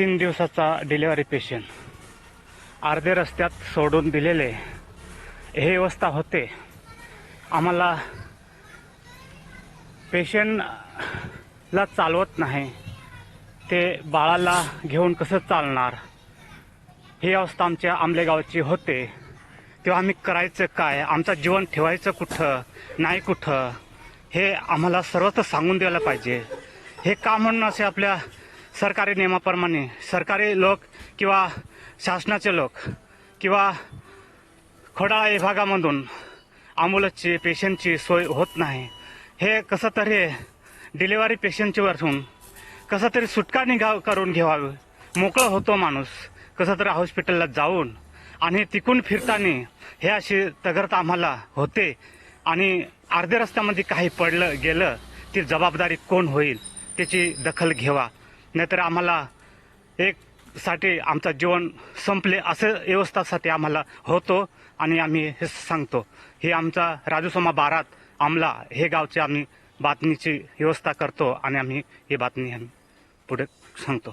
तीन दिवसाचा delivery patient. अर्धे रस्त्यात सोडून दिलेले हे व्यवस्था होते. आम्हाला पेशंटला चालवत नाही. ते बाळाला घेऊन कसं चालणार? ही अवस्था आमच्या आंबलेगावची होते. तेव्हा आम्ही करायचं काय? आमचं जीवन ठेवायचं कुठं? नाही कुठं? हे आम्हाला सर्वत्र सांगून द्यायला पाहिजे. हे का म्हणून असे आपल्या सरकारी नियमाप्रमाणे सरकारी लोक किंवा शासनाचे लोक किंवा खोडाळा विभागामधून ॲम्ब्युलन्सची पेशंटची सोय होत नाही. हे कसं तरी डिलिव्हरी पेशंटची वरून कसं तरी सुटका निघा करून घ्यावं मोकळं होतो माणूस. कसं तरी हॉस्पिटलला जाऊन आणि तिकून फिरताना हे अशी तगरत आम्हाला होते आणि अर्ध्या रस्त्यामध्ये काही पडलं गेलं ती जबाबदारी कोण होईल? त्याची दखल घेवा. नाहीतर आम्हाला एक साठी आमचं जीवन संपले असं व्यवस्थासाठी आम्हाला होतो आणि आम्ही हे सांगतो. हे आमचा राजूसोमा बारात आमला हे गावचे आम्ही बातमीची व्यवस्था करतो आणि आम्ही ही बातमी आम्ही पुढे सांगतो.